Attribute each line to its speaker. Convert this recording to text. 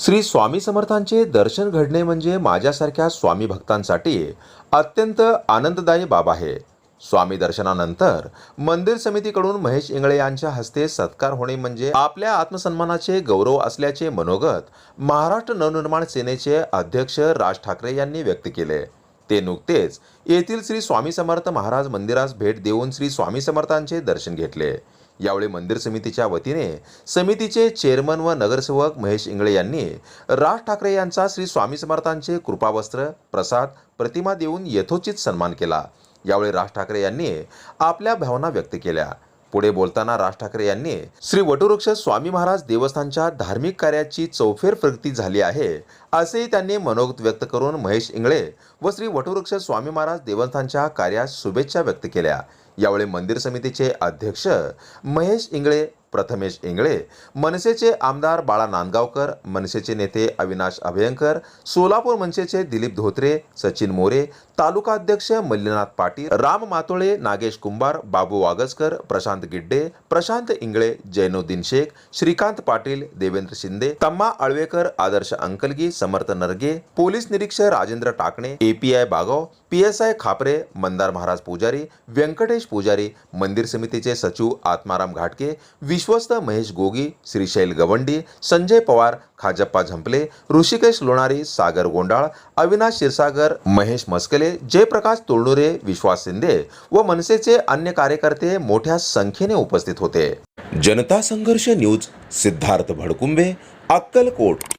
Speaker 1: श्री स्वामी समर्थांचे दर्शन घडणे म्हणजे माझ्यासारख्या स्वामी भक्तांसाठी अत्यंत आनंददायी बाब आहे. स्वामी दर्शनानंतर मंदिर समितीकडून महेश इंगळे यांच्या हस्ते सत्कार होणे म्हणजे आपल्या आत्मसन्मानाचे गौरव असल्याचे मनोगत महाराष्ट्र नवनिर्माण सेनेचे अध्यक्ष राज ठाकरे यांनी व्यक्त केले. ते नुकतेच येथील श्री स्वामी समर्थ महाराज मंदिरास भेट देऊन श्री स्वामी समर्थांचे दर्शन घेतले. यावेळी मंदिर समितीच्या वतीने समितीचे चेअरमन व नगरसेवक महेश इंगळे यांनी राज ठाकरे यांचा श्री स्वामी समर्थांचे कृपावस्त्र प्रसाद प्रतिमा देऊन यथोचित सन्मान केला. यावेळी राज ठाकरे यांनी आपल्या भावना व्यक्त केल्या. पुढे बोलताना राज ठाकरे यांनी श्री वटवृक्ष स्वामी महाराज देवस्थानच्या धार्मिक कार्याची चौफेर प्रगती झाली आहे असेही त्यांनी मनोगत व्यक्त करून महेश इंगळे व श्री वटवृक्ष स्वामी महाराज देवस्थानच्या कार्यास शुभेच्छा व्यक्त केल्या. यावेळी मंदिर समितीचे अध्यक्ष महेश इंगळे प्रथमेश इंगळे मनसेचे आमदार बाळा नांदगावकर मनसेचे नेते अविनाश अभयंकर सोलापूर मनसेचे दिलीप धोत्रे सचिन मोरे तालुका अध्यक्ष मल्लीनाथ पाटील राम मातोळे नागेश कुंभार बाबू वागसकर प्रशांत गिड्डे प्रशांत इंगळे जैनुद्दीन शेख श्रीकांत पाटील देवेंद्र शिंदे तम्मा आळवेकर आदर्श अंकलगी समर्थ नरगे पोलीस निरीक्षक Rajendra Takane API Bagav P S I Khapre Mandar Maharaj Pujari Vyankatesh Pujari मंदिर समितीचे सचिव आत्माराम घाटके वि विश्वस्त महेश गोगी श्रीशैल गवंडी संजय पवार खाजप्पा झंपले ऋषिकेश लोणारी सागर गोंडाळ अविनाश क्षीरसागर महेश मस्कले जयप्रकाश तुळणुरे विश्वास शिंदे व मनसेचे अन्य कार्यकर्ते मोठ्या संख्येने उपस्थित होते. जनता संघर्ष न्यूज सिद्धार्थ भडकुंबे अक्कलकोट.